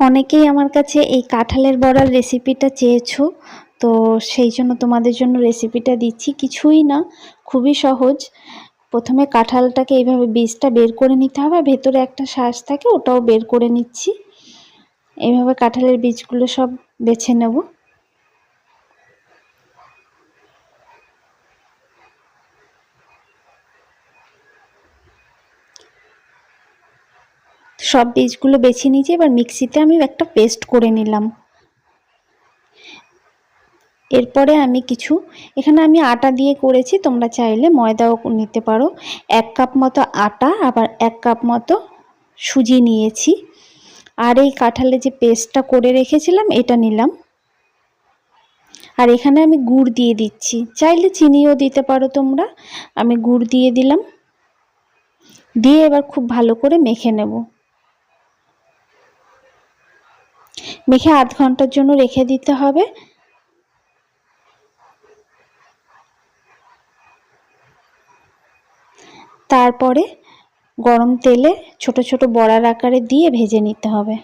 অনেকেই আমার কাছে এই কাঁঠালের বড়ার রেসিপিটা চেয়েছো, তো সেই জন্য তোমাদের জন্য রেসিপিটা দিচ্ছি। কিছুই না, খুবই সহজ। প্রথমে কাঁঠালটাকে এইভাবে বীজটা বের করে নিতে হবে, ভেতরে একটা শ্বাস থাকে, ওটাও বের করে নিচ্ছি। এইভাবে কাঁঠালের বীজগুলো সব বেছে নেব। সব বীজগুলো বেছে নিয়েছি, এবার মিক্সিতে আমি একটা পেস্ট করে নিলাম। এরপরে আমি কিছু, এখানে আমি আটা দিয়ে করেছি, তোমরা চাইলে ময়দাও নিতে পারো। এক কাপ মতো আটা, আবার এক কাপ মতো সুজি নিয়েছি। আর এই কাঁঠালে যে পেস্টটা করে রেখেছিলাম, এটা নিলাম। আর এখানে আমি গুড় দিয়ে দিচ্ছি। চাইলে চিনিও দিতে পারো তোমরা। আমি গুড় দিয়ে দিলাম। দিয়ে এবার খুব ভালো করে মেখে নেব। মেখে আধ ঘণ্টার জন্য রেখে দিতে হবে। তারপরে গরম তেলে ছোট ছোট বড়ার আকারে দিয়ে ভেজে নিতে হবে।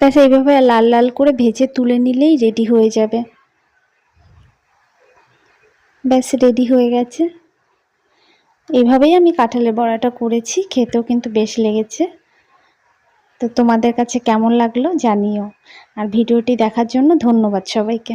ব্যাস এইভাবে লাল লাল করে ভেজে তুলে নিলেই রেডি হয়ে যাবে। ব্যাস রেডি হয়ে গেছে। এইভাবেই আমি কাঁঠালের বড়াটা করেছি, খেতেও কিন্তু বেশ লেগেছে। তো তোমাদের কাছে কেমন লাগল জানিও। আর ভিডিওটি দেখার জন্য ধন্যবাদ সবাইকে।